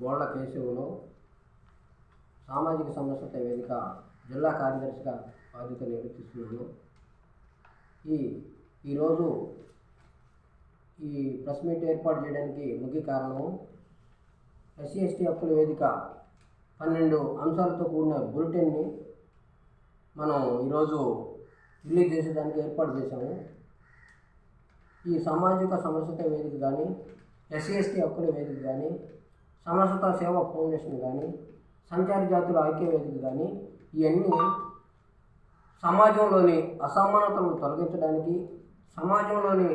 గోళ్ళ కేశవులు సామాజిక సమస్యల వేదిక జిల్లా కార్యదర్శిగా బాధ్యత నిర్వర్తిస్తున్నాను ఈ ఈరోజు ఈ ప్రెస్ మీట్ ఏర్పాటు చేయడానికి ముఖ్య కారణము ఎస్సీ ఎస్టీ హక్కుల వేదిక పన్నెండు అంశాలతో కూడిన బులెటిన్ని మనం ఈరోజు రిలీజ్ చేసేదానికి ఏర్పాటు చేశాము. ఈ సామాజిక సమస్యత వేదిక కానీ ఎస్సీ ఎస్టీ హక్కుల వేదిక కానీ సమరసత సేవా ఫౌండేషన్ కానీ సంచారి జాతుల ఐక్యవేదిక కానీ ఇవన్నీ సమాజంలోని అసమానతలను తొలగించడానికి సమాజంలోని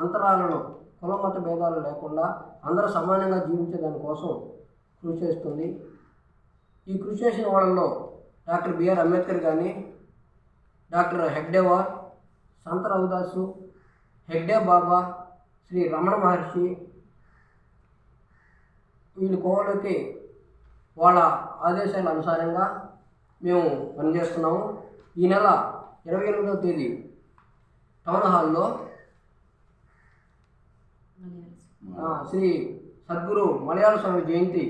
అంతరాలను కులమత భేదాలు లేకుండా అందరూ సమానంగా జీవించేదాని కోసం కృషి చేస్తుంది. ఈ కృషి చేసిన వాళ్ళలో డాక్టర్ బిఆర్ అంబేద్కర్ కానీ డాక్టర్ హెగ్డేవార్ సంత రవిదాసు హెగ్డే బాబా శ్రీ రమణ మహర్షి వీళ్ళ కోవలోకి వాళ్ళ ఆదేశాల అనుసారంగా మేము పనిచేస్తున్నాము. ఈ నెల ఇరవై ఎనిమిదవ తేదీ టౌన్ హాల్లో శ్రీ సద్గురు మలయాళ స్వామి జయంతి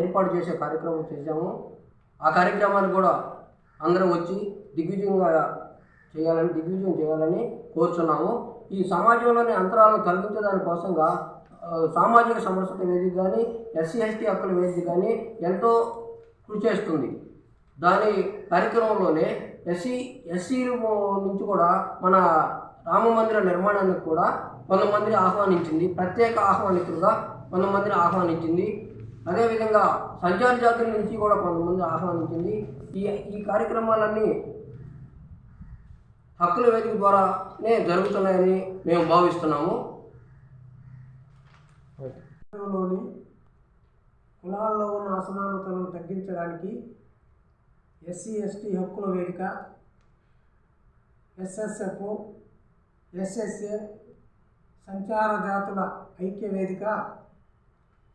ఏర్పాటు చేసే కార్యక్రమం చేశాము. ఆ కార్యక్రమాన్ని కూడా అందరూ వచ్చి దిగ్విజయంగా చేయాలని దిగ్విజయం చేయాలని కోరుచున్నాము. ఈ సమాజంలోని అంతరాలను తొలగించే కోసంగా సామాజిక సమస్యల వేదిక కానీ ఎస్సీ ఎస్టీ హక్కుల వేదిక కానీ ఎంతో కృషి చేస్తుంది. దాని కార్యక్రమంలోనే ఎస్సీ ఎస్సీ నుంచి కూడా మన రామ మందిర నిర్మాణానికి కూడా కొంతమందిని ఆహ్వానించింది. ప్రత్యేక ఆహ్వానితులుగా కొంతమందిని ఆహ్వానించింది. అదేవిధంగా సంచార జాతుల నుంచి కూడా కొంతమంది ఆహ్వానించింది. ఈ ఈ కార్యక్రమాలన్నీ హక్కుల వేదిక ద్వారానే జరుగుతున్నాయని మేము భావిస్తున్నాము. లోని కులాల్లో ఉన్న అసమానతలను తగ్గించడానికి ఎస్సీ ఎస్టీ హక్కుల వేదిక ఎస్ఎస్ఎఫ్ ఎస్ఎస్ఏ సంచార జాతుల ఐక్య వేదిక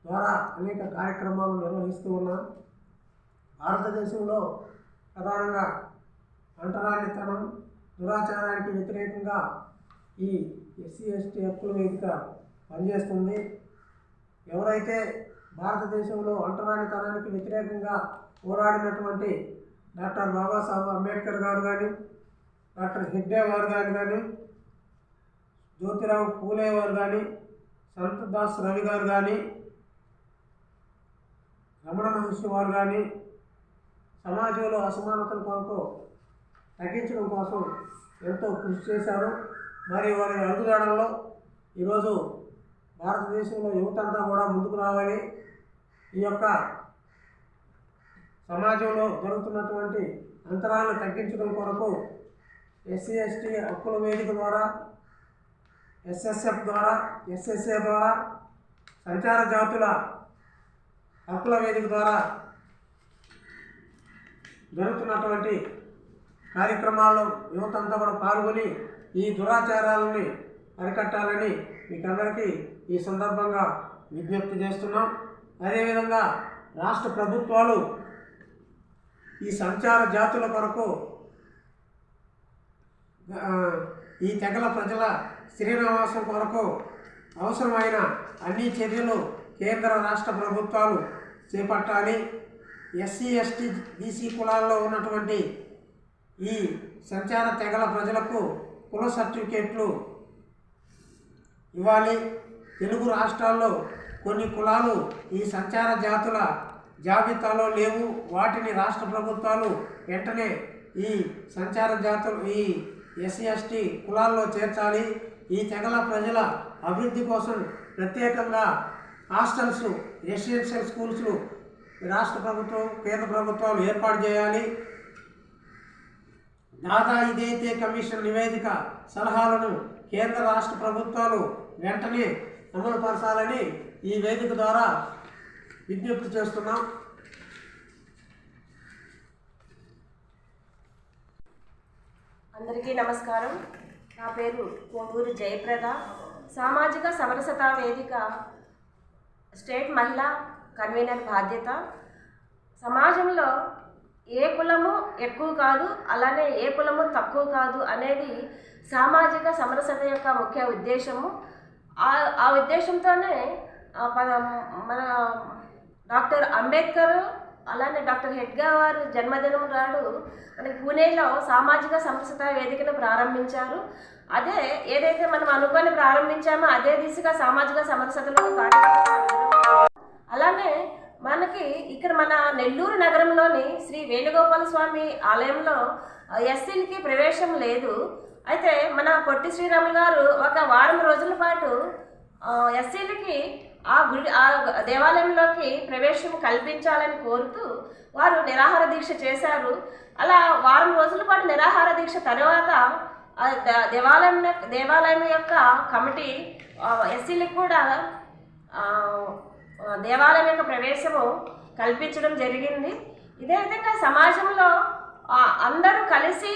ద్వారా అనేక కార్యక్రమాలు నిర్వహిస్తూ ఉన్నాం భారతదేశంలో ప్రధానంగా అంటరానితనం దురాచారానికి వ్యతిరేకంగా ఈ ఎస్సీ ఎస్టీ హక్కుల వేదిక పనిచేస్తుంది. ఎవరైతే భారతదేశంలో అంటరానితనానికి వ్యతిరేకంగా పోరాడినటువంటి డాక్టర్ బాబాసాహెబ్ అంబేద్కర్ గారు కానీ డాక్టర్ హెగ్డే గారు గారు కానీ జ్యోతిరావు పూలే గారు కానీ సంత దాస్ రవి గారు కానీ రమణ మహర్షి వారు కానీ సమాజంలో అసమానతల కొరకు తగ్గించడం కోసం ఎంతో కృషి చేశారు. మరి వారి అడుగుజాడల్లో ఈరోజు భారతదేశంలో యువత అంతా కూడా ముందుకు రావాలి. ఈ యొక్క సమాజంలో జరుగుతున్నటువంటి అంతరాలను తగ్గించడం కొరకు ఎస్సీ ఎస్టీ హక్కుల వేదిక ద్వారా ఎస్ఎస్ఎఫ్ ద్వారా ఎస్ఎస్ఏ ద్వారా సంచార జాతుల హక్కుల వేదిక ద్వారా జరుగుతున్నటువంటి కార్యక్రమాల్లో యువతంతా కూడా పాల్గొని ఈ దురాచారాలని అరికట్టాలని మీకందరికీ ఈ సందర్భంగా విజ్ఞప్తి చేస్తున్నాం. అదేవిధంగా రాష్ట్ర ప్రభుత్వాలు ఈ సంచార జాతుల కొరకు ఈ తెగల ప్రజల శ్రీనివాసం కొరకు అవసరమైన అన్ని చర్యలు కేంద్ర రాష్ట్ర ప్రభుత్వాలు చేపట్టాలి. ఎస్సీ ఎస్టీ బీసీ కులాల్లో ఉన్నటువంటి ఈ సంచార తెగల ప్రజలకు కుల సర్టిఫికేట్లు ఇవ్వాలి తెలుగు రాష్ట్రాల్లో కొన్ని కులాలు ఈ సంచార జాతుల జాబితాలో లేవు. వాటిని రాష్ట్ర ప్రభుత్వాలు వెంటనే ఈ సంచార జాతులు ఈ ఎస్సీ ఎస్టీ కులాల్లో చేర్చాలి. ఈ తెగల ప్రజల అభివృద్ధి కోసం ప్రత్యేకంగా హాస్టల్స్ రెసిడెన్షియల్ స్కూల్స్ రాష్ట్ర ప్రభుత్వం కేంద్ర ప్రభుత్వాలు ఏర్పాటు చేయాలి. దాదా ఇదైతే కమిషన్ నివేదిక సలహాలను కేంద్ర రాష్ట్ర ప్రభుత్వాలు వెంటనే అమలుపరచాలని ఈ వేదిక ద్వారా విజ్ఞప్తి చేస్తున్నాం. అందరికీ నమస్కారం. నా పేరు కోడూరు జయప్రద. సామాజిక సమరసతా వేదిక స్టేట్ మహిళా కన్వీనర్ బాధ్యత. సమాజంలో ఏ కులము ఎక్కువ కాదు అలానే ఏ కులము తక్కువ కాదు అనేది సామాజిక సమరసత యొక్క ముఖ్య ఉద్దేశము. ఆ ఆ ఉద్దేశంతోనే మన ప- మన డాక్టర్ అంబేద్కర్ అలానే డాక్టర్ హెడ్గా వారు జన్మదినం నాడు మనకి పూణేలో సామాజిక సమస్యత వేదికను ప్రారంభించారు. అదే ఏదైతే మనం అనుకొని ప్రారంభించామో అదే దిశగా సామాజిక సమస్యతలు అలానే మనకి ఇక్కడ మన నెల్లూరు నగరంలోని శ్రీ వేణుగోపాల స్వామి ఆలయంలో ఎస్సీలకి ప్రవేశం లేదు. అయితే మన పొట్టి శ్రీరాములు గారు ఒక వారం రోజుల పాటు ఎస్సీలకి ఆ గుడి ఆ దేవాలయంలోకి ప్రవేశం కల్పించాలని కోరుతూ వారు నిరాహార దీక్ష చేశారు. అలా వారం రోజుల పాటు నిరాహార దీక్ష తర్వాత దేవాలయం దేవాలయం యొక్క కమిటీ ఎస్సీలకు కూడా దేవాలయం యొక్క ప్రవేశము కల్పించడం జరిగింది. ఇదే విధంగా సమాజంలో అందరూ కలిసి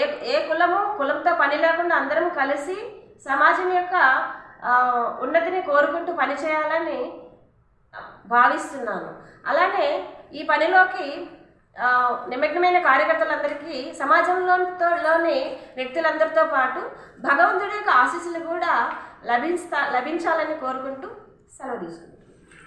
ఏ ఏ కులము కులంతో పని లేకుండా అందరం కలిసి సమాజం యొక్క ఉన్నతిని కోరుకుంటూ పనిచేయాలని భావిస్తున్నాను. అలానే ఈ పనిలోకి నిమగ్నమైన కార్యకర్తలందరికీ సమాజంలోని లోని వ్యక్తులందరితో పాటు భగవంతుడి యొక్క ఆశీస్సులు కూడా లభిస్తా లభించాలని కోరుకుంటూ సెలవు తీసుకుంటాను